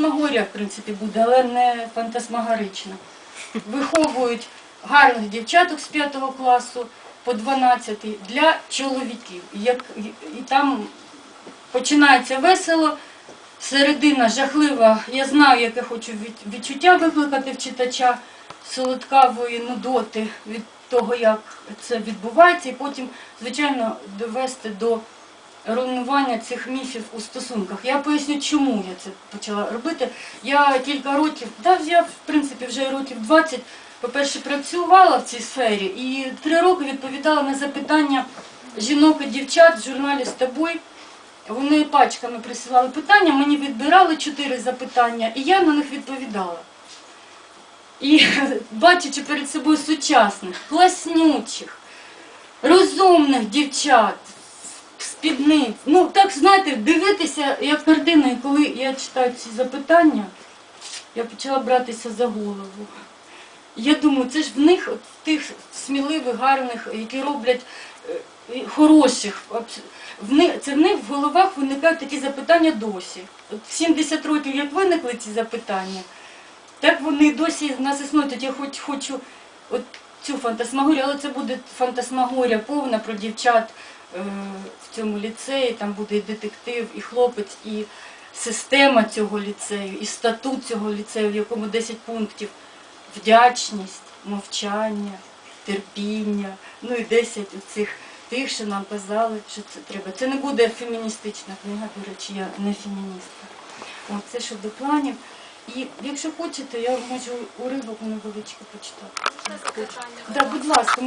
фантасмагорія, в принципі, буде, але не фантасмагорична. Виховують гарних дівчаток з 5 класу по 12 для чоловіків. Як, і там починається весело, середина жахлива. Я знаю, яке хочу відчуття викликати в читача солодкавої нудоти від того, як це відбувається, і потім, звичайно, довести до руйнування цих міфів у стосунках. Я поясню, чому я це почала робити. Я кілька років, да, я в принципі вже років 20, по-перше, працювала в цій сфері і три роки відповідала на запитання жінок і дівчат в журналі з тобою. Вони пачками присилали питання, мені відбирали чотири запитання, і я на них відповідала. І бачачи перед собою сучасних, класнючих, розумних дівчат, спідниць. Ну, так знаєте, дивитися як і коли я читаю ці запитання, я почала братися за голову. Я думаю, це ж в них, тих сміливих, гарних, які роблять е, хороших, це в них в головах виникають такі запитання досі. От в 70 років, як виникли ці запитання, так вони досі нас існують. Я хоч хочу от цю фантасмагорію, але це буде фантасмагорія повна про дівчат в цьому ліцеї. Там буде і детектив, і хлопець, і система цього ліцею, і статут цього ліцею, в якому 10 пунктів. Вдячність, мовчання, терпіння, ну і 10 цих тих, що нам казали, що це треба. Це не буде феміністична книга, до речі, я не феміністка. От це щодо планів. І якщо хочете, я можу уривок невеличкий почитати. Да, будь ласка,